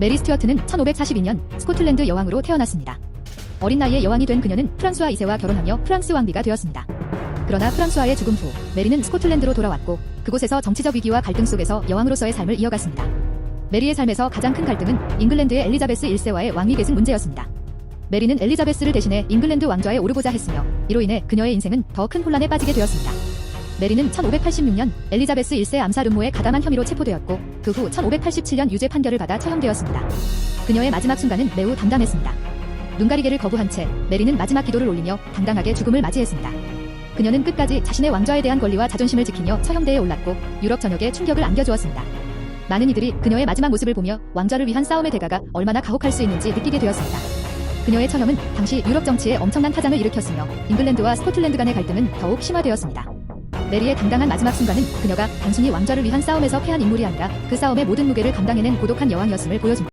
메리 스튜어트는 1542년 스코틀랜드 여왕으로 태어났습니다. 어린 나이에 여왕이 된 그녀는 프랑스와 2세와 결혼하며 프랑스 왕비가 되었습니다. 그러나 프랑스와의 죽음 후 메리는 스코틀랜드로 돌아왔고 그곳에서 정치적 위기와 갈등 속에서 여왕으로서의 삶을 이어갔습니다. 메리의 삶에서 가장 큰 갈등은 잉글랜드의 엘리자베스 1세와의 왕위 계승 문제였습니다. 메리는 엘리자베스를 대신해 잉글랜드 왕좌에 오르고자 했으며 이로 인해 그녀의 인생은 더 큰 혼란에 빠지게 되었습니다. 메리는 1586년 엘리자베스 1세 암살 음모에 가담한 혐의로 체포되었고 그 후 1587년 유죄 판결을 받아 처형되었습니다. 그녀의 마지막 순간은 매우 담담했습니다. 눈가리개를 거부한 채 메리는 마지막 기도를 올리며 당당하게 죽음을 맞이했습니다. 그녀는 끝까지 자신의 왕좌에 대한 권리와 자존심을 지키며 처형대에 올랐고 유럽 전역에 충격을 안겨주었습니다. 많은 이들이 그녀의 마지막 모습을 보며 왕좌를 위한 싸움의 대가가 얼마나 가혹할 수 있는지 느끼게 되었습니다. 그녀의 처형은 당시 유럽 정치에 엄청난 파장을 일으켰으며 잉글랜드와 스코틀랜드 간의 갈등은 더욱 심화되었습니다. 메리의 당당한 마지막 순간은 그녀가 단순히 왕좌를 위한 싸움에서 패한 인물이 아니라 그 싸움의 모든 무게를 감당해낸 고독한 여왕이었음을 보여줍니다.